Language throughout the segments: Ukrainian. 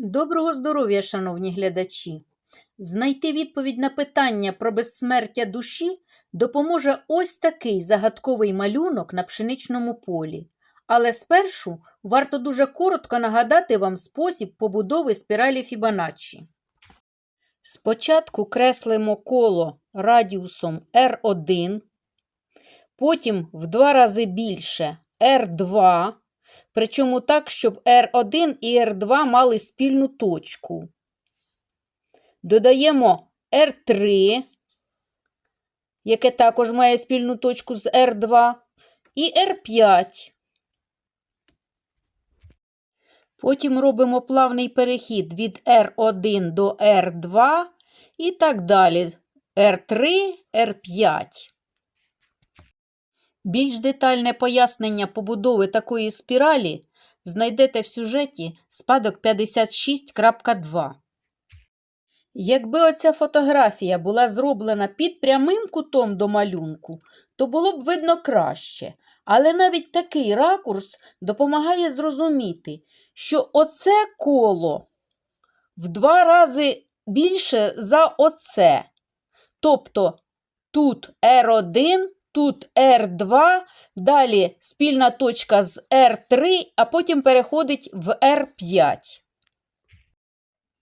Доброго здоров'я, шановні глядачі! Знайти відповідь на питання про безсмертя душі допоможе ось такий загадковий малюнок на пшеничному полі. Але спершу варто дуже коротко нагадати вам спосіб побудови спіралі Фібоначчі. Спочатку креслимо коло радіусом R1, потім в два рази більше R2, причому так, щоб R1 і R2 мали спільну точку. Додаємо R3, яке також має спільну точку з R2, і R5. Потім робимо плавний перехід від R1 до R2 і так далі. R3, R5. Більш детальне пояснення побудови такої спіралі знайдете в сюжеті спадок 56.2. Якби оця фотографія була зроблена під прямим кутом до малюнку, то було б видно краще. Але навіть такий ракурс допомагає зрозуміти, що оце коло в два рази більше за оце. Тобто тут R1, тут R2, далі спільна точка з R3, а потім переходить в R5.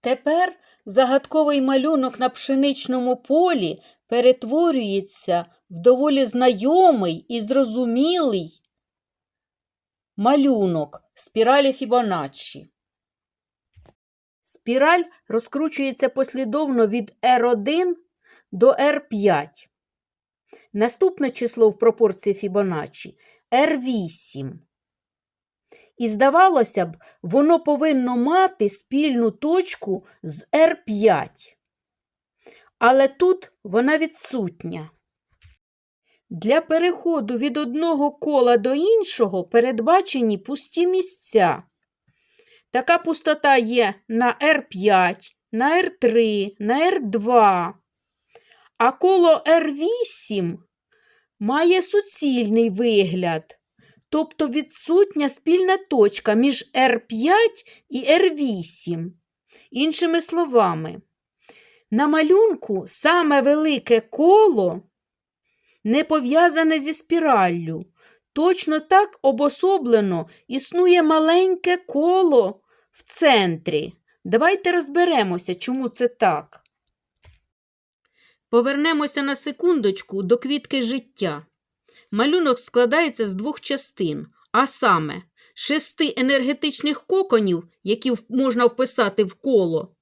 Тепер загадковий малюнок на пшеничному полі перетворюється в доволі знайомий і зрозумілий малюнок спіралі Фібоначчі. Спіраль розкручується послідовно від R1 до R5. Наступне число в пропорції Фібоначчі R8. І, здавалося б, воно повинно мати спільну точку з R5. Але тут вона відсутня. Для переходу від одного кола до іншого передбачені пусті місця. Така пустота є на R5, на R3, на R2. А коло R8 має суцільний вигляд, тобто відсутня спільна точка між R5 і R8. Іншими словами, на малюнку саме велике коло не пов'язане зі спіраллю. Точно так обособлено існує маленьке коло в центрі. Давайте розберемося, чому це так. Повернемося на секундочку до квітки життя. Малюнок складається з двох частин, а саме шести енергетичних коконів, які можна вписати в коло,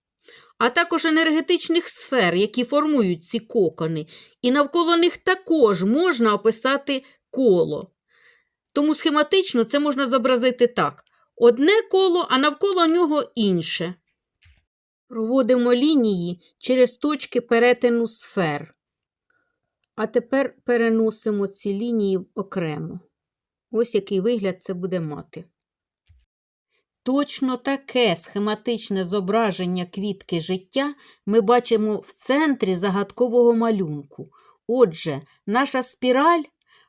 а також енергетичних сфер, які формують ці кокони, і навколо них також можна описати коло. Тому схематично це можна зобразити так: одне коло, а навколо нього інше. Проводимо лінії через точки перетину сфер. А тепер переносимо ці лінії окремо. Ось який вигляд це буде мати. Точно таке схематичне зображення квітки життя ми бачимо в центрі загадкового малюнку. Отже, наша спіраль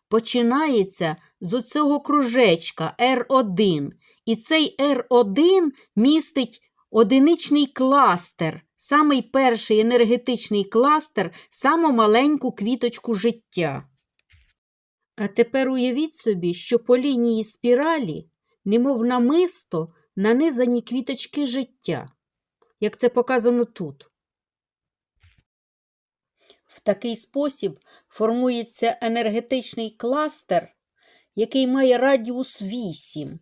починається з оцього кружечка R1. І цей R1 містить одиничний кластер, самий перший енергетичний кластер, саму маленьку квіточку життя. А тепер уявіть собі, що по лінії спіралі, немов намисто, нанизані квіточки життя, як це показано тут. В такий спосіб формується енергетичний кластер, який має радіус 8,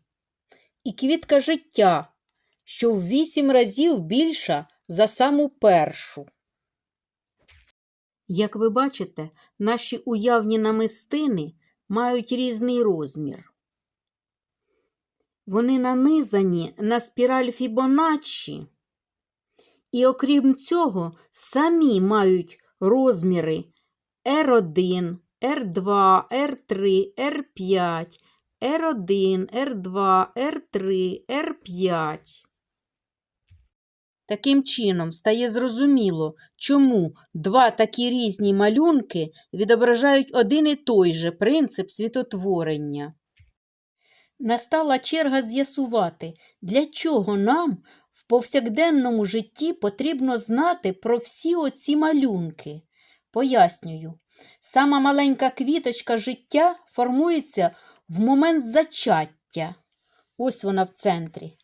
і квітка життя, що в 8 разів більша за саму першу. Як ви бачите, наші уявні намистини мають різний розмір. Вони нанизані на спіраль Фібоначчі, і окрім цього, самі мають розміри R1, R2, R3, R5, R1, R2, R3, R5. Таким чином стає зрозуміло, чому два такі різні малюнки відображають один і той же принцип світотворення. Настала черга з'ясувати, для чого нам В повсякденному житті потрібно знати про всі оці малюнки. Пояснюю, сама маленька квіточка життя формується в момент зачаття. Ось вона в центрі.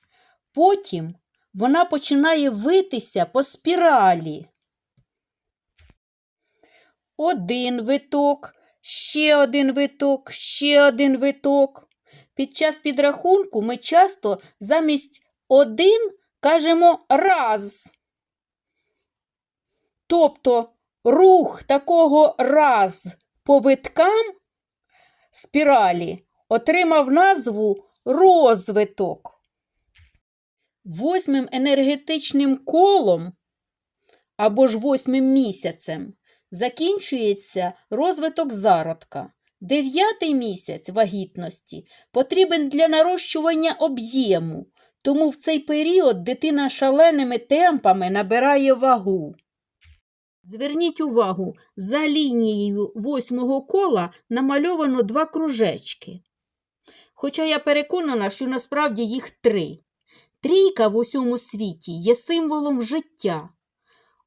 Потім вона починає витися по спіралі. Один виток, ще один виток, ще один виток. Під час підрахунку ми часто замість один кажемо раз. Тобто рух такого раз по виткам спіралі отримав назву розвиток. Восьмим енергетичним колом або ж восьмим місяцем закінчується розвиток зародка. Дев'ятий місяць вагітності потрібен для нарощування об'єму, тому в цей період дитина шаленими темпами набирає вагу. Зверніть увагу, за лінією восьмого кола намальовано два кружечки. Хоча я переконана, що насправді їх три. Трійка в усьому світі є символом життя.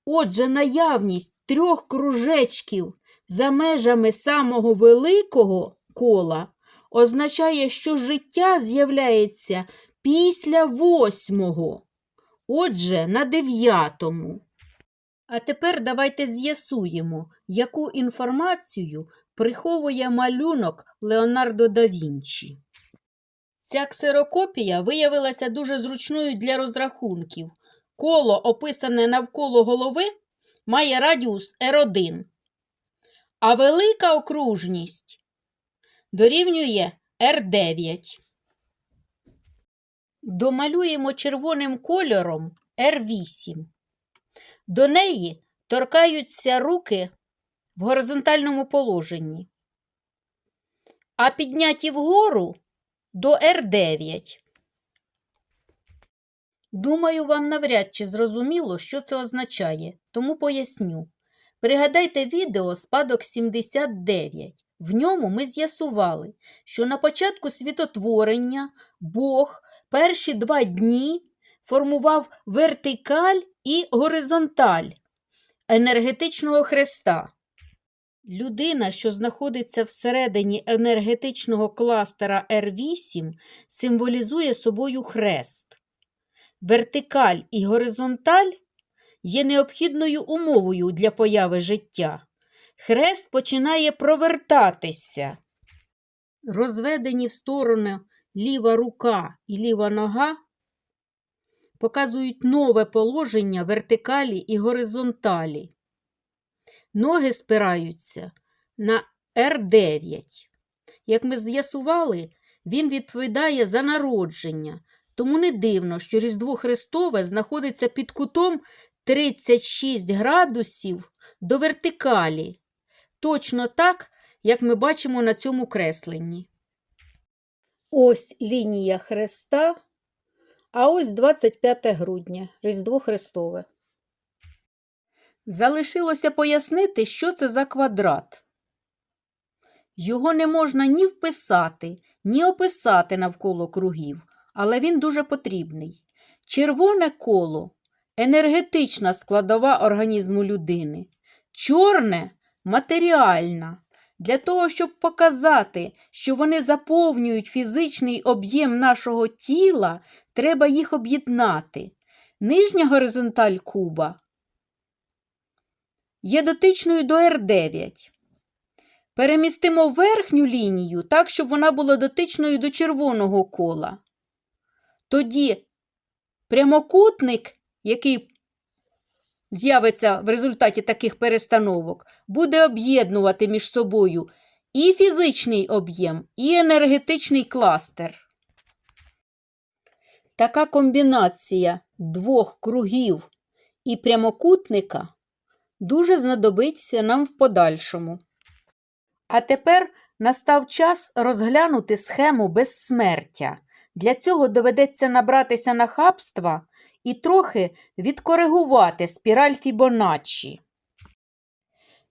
Отже, наявність трьох кружечків за межами самого великого кола означає, що життя з'являється після восьмого, отже, на дев'ятому. А тепер давайте з'ясуємо, яку інформацію приховує малюнок Леонардо да Вінчі. Ця ксерокопія виявилася дуже зручною для розрахунків. Коло, описане навколо голови, має радіус R1, а велика окружність дорівнює R9. Домалюємо червоним кольором R8. До неї торкаються руки в горизонтальному положенні, а підняті вгору до R9. Думаю, вам навряд чи зрозуміло, що це означає, тому поясню. Пригадайте відео спадок 79. В ньому ми з'ясували, що на початку світотворення Бог перші два дні формував вертикаль і горизонталь енергетичного хреста. Людина, що знаходиться всередині енергетичного кластера R8, символізує собою хрест. Вертикаль і горизонталь є необхідною умовою для появи життя. Хрест починає провертатися. Розведені в сторони ліва рука і ліва нога показують нове положення вертикалі і горизонталі. Ноги спираються на R9. Як ми з'ясували, він відповідає за народження, тому не дивно, що Різдво Христове знаходиться під кутом 36 градусів до вертикалі, точно так, як ми бачимо на цьому кресленні. Ось лінія хреста, а ось 25 грудня, Різдво Христове. Залишилося пояснити, що це за квадрат. Його не можна ні вписати, ні описати навколо кругів, але він дуже потрібний. Червоне коло енергетична складова організму людини, чорне матеріальна. Для того, щоб показати, що вони заповнюють фізичний об'єм нашого тіла, треба їх об'єднати. Нижня горизонталь куба є дотичною до R9. Перемістимо верхню лінію так, щоб вона була дотичною до червоного кола. Тоді прямокутник, який з'явиться в результаті таких перестановок, буде об'єднувати між собою і фізичний об'єм, і енергетичний кластер. Така комбінація двох кругів і прямокутника дуже знадобиться нам в подальшому. А тепер настав час розглянути схему безсмертя. Для цього доведеться набратися нахабства і трохи відкоригувати спіраль Фібоначчі.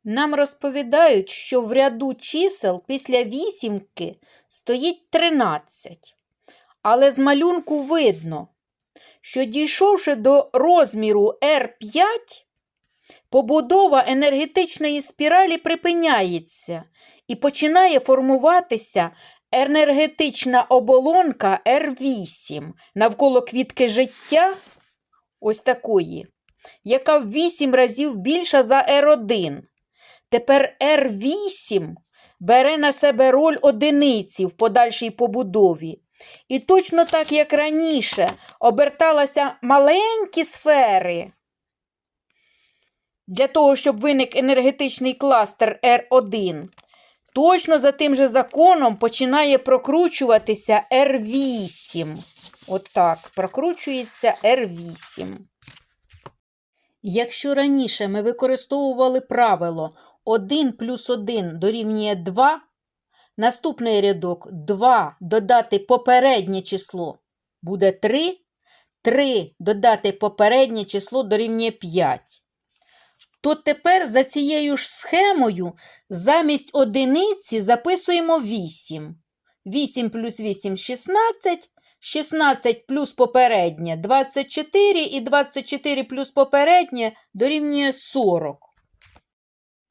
Нам розповідають, що в ряду чисел після вісімки стоїть 13. Але з малюнку видно, що дійшовши до розміру R5, побудова енергетичної спіралі припиняється і починає формуватися енергетична оболонка R8 навколо квітки життя, ось такої, яка в 8 разів більша за R1. Тепер R8 бере на себе роль одиниці в подальшій побудові. І точно так, як раніше, оберталися маленькі сфери. Для того, щоб виник енергетичний кластер R1, точно за тим же законом починає прокручуватися R8. Отак, прокручується R8. Якщо раніше ми використовували правило 1 плюс 1 дорівнює 2, наступний рядок 2 додати попереднє число буде 3, 3 додати попереднє число дорівнює 5. То тепер за цією ж схемою замість одиниці записуємо 8. 8 плюс 8 – 16, 16 плюс попереднє 24 і 24 плюс попереднє дорівнює 40.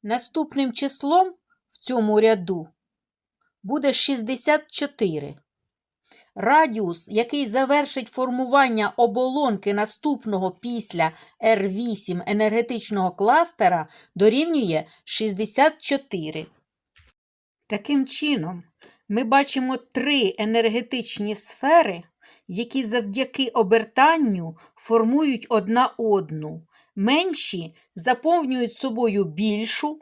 Наступним числом в цьому ряду буде 64. Радіус, який завершить формування оболонки наступного після R8 енергетичного кластера, дорівнює 64. Таким чином, ми бачимо три енергетичні сфери, які завдяки обертанню формують одна одну. Менші заповнюють собою більшу,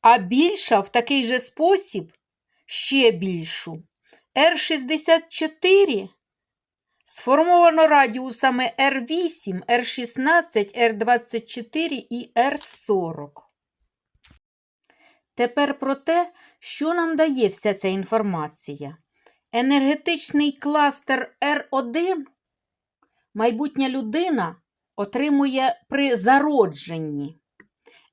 а більша в такий же спосіб ще більшу. R64 сформовано радіусами R8, R16, R24 і R40. Тепер про те, що нам дає вся ця інформація. Енергетичний кластер R1 майбутня людина отримує при зародженні.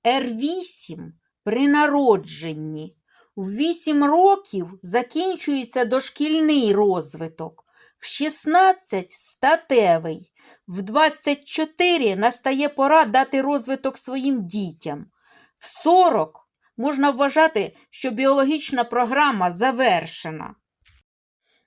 R8 при народженні. В 8 років закінчується дошкільний розвиток, в 16 статевий, в 24 настає пора дати розвиток своїм дітям. В 40 можна вважати, що біологічна програма завершена.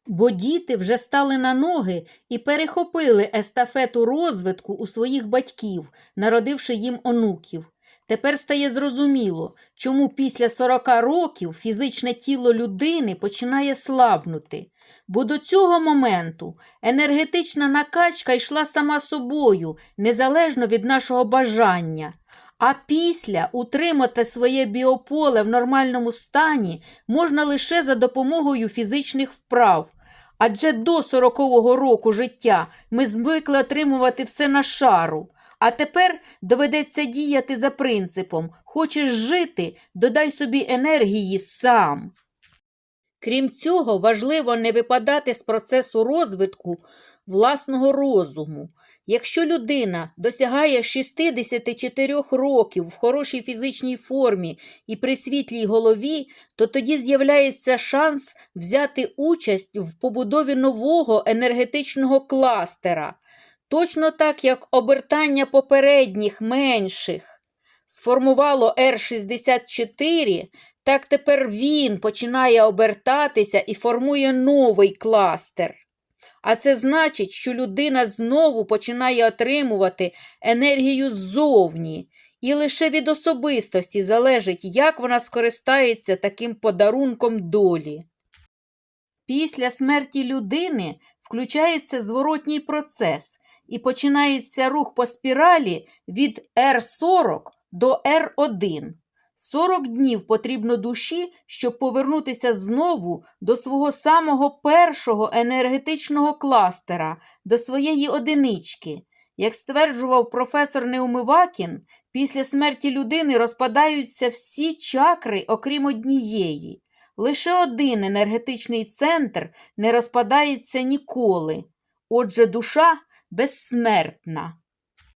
Бо діти вже стали на ноги і перехопили естафету розвитку у своїх батьків, народивши їм онуків. Тепер стає зрозуміло, чому після 40 років фізичне тіло людини починає слабнути. Бо до цього моменту енергетична накачка йшла сама собою, незалежно від нашого бажання. А після утримати своє біополе в нормальному стані можна лише за допомогою фізичних вправ. Адже до 40-го року життя ми звикли отримувати все на шару. А тепер доведеться діяти за принципом хочеш жити, додай собі енергії сам. Крім цього, важливо не випадати з процесу розвитку власного розуму. Якщо людина досягає 64 років в хорошій фізичній формі і при світлій голові, то тоді з'являється шанс взяти участь в побудові нового енергетичного кластера, точно так, як обертання попередніх менших сформувало R64, так тепер він починає обертатися і формує новий кластер. А це значить, що людина знову починає отримувати енергію ззовні, і лише від особистості залежить, як вона скористається таким подарунком долі. Після смерті людини включається зворотній процес і починається рух по спіралі від R40 до R1. 40 днів потрібно душі, щоб повернутися знову до свого самого першого енергетичного кластера, до своєї одинички. Як стверджував професор Неумивакін, після смерті людини розпадаються всі чакри, окрім однієї. Лише один енергетичний центр не розпадається ніколи. Отже, душа bezsmertna.